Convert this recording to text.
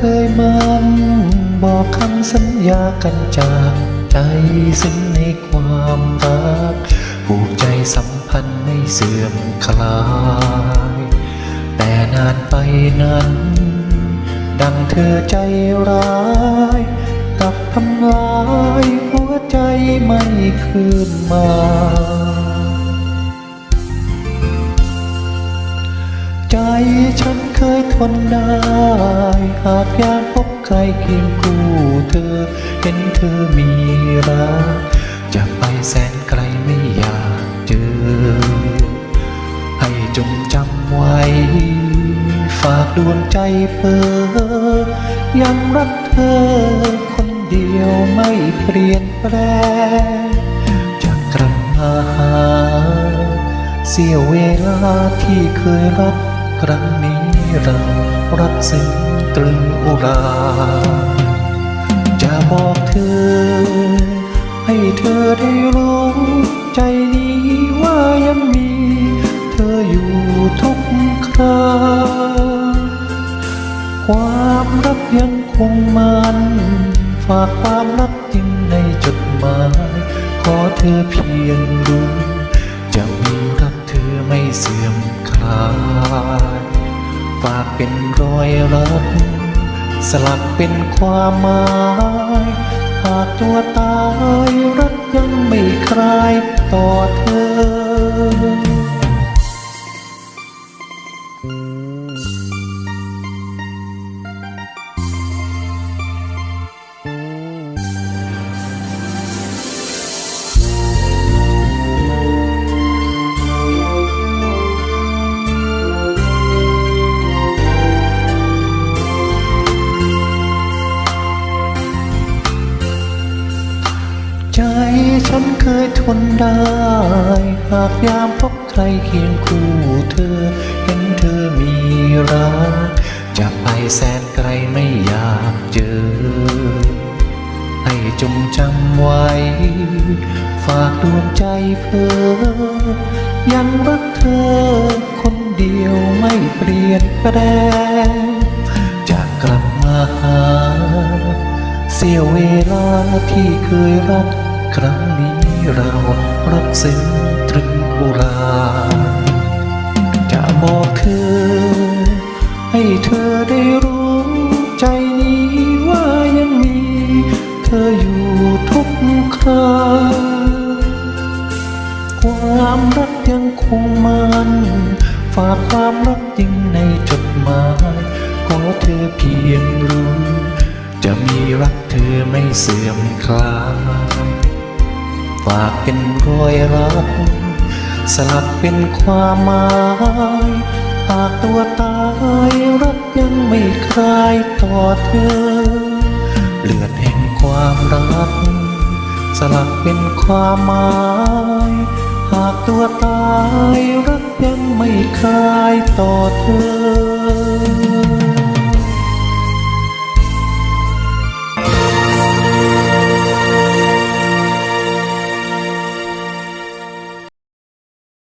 คยมันบอกคำสัญญากันจากใจซึ่งในความรักผูกใจสัมพันธ์ไม่เสื่อมคลาย แต่นานไปนั้น ดังเธอใจร้ายกับทำลายหัวใจไม่คืนมา ใจฉันเคยทนได้ หากอยากพบใครเคียงคู่เธอ เห็นเธอมีรักจะไปแสนไกลไม่อยากเจอ ให้จงจำไว้ ฝากดวงใจเพ้อยังรักเธอคนเดียวไม่เปลี่ยนแปลงจะกลับมาหาเสียเวลาที่เคยรัก ครั้งนี้เรารักซึ้งตรึงอุรา จะบอกเธอ ให้เธอได้รู้ ใจนี้ว่ายังมี เธออยู่ทุกคราความรักยังคงมันฝากความรักจริงในจดหมาย ขอเธอเพียงรู้ เสื่อมคลายฝากเป็นรอยรัก สลักเป็นความหมายหากตัวตายรักยังไม่คลายต่อเธ ยทนได้ หากยามพบใครเคียงคู่เธอ เห็นเธอมีรักจะไปแสนไกลไม่อยากเจอ ให้จงจำไว้ ฝากดวงใจเพ้อยังรักเธอ คนเดียวไม่เปลี่ยนแปลงจะกลับมาหา เสียเวลาที่เคยรักครั้งนี้ เรารักซึ้งตรึงอุราจะบอกเธอ ให้เธอได้รู้ใจนี้ว่ายังมี เธออยู่ทุกคราความรักยังคงมันฝากความรักจริงในจดหมายขอเธอเพียงรู้ จะมีรักเธอไม่เสื่อมคลาย ฝากเป็นรอยรัก สลักเป็นความหมายหากตัวตายรักยังไม่คลายต่อเธอ เลือดแห่งความรัก สลักเป็นความหมายหากตัวตายรักยังไม่คลายต่อเธอ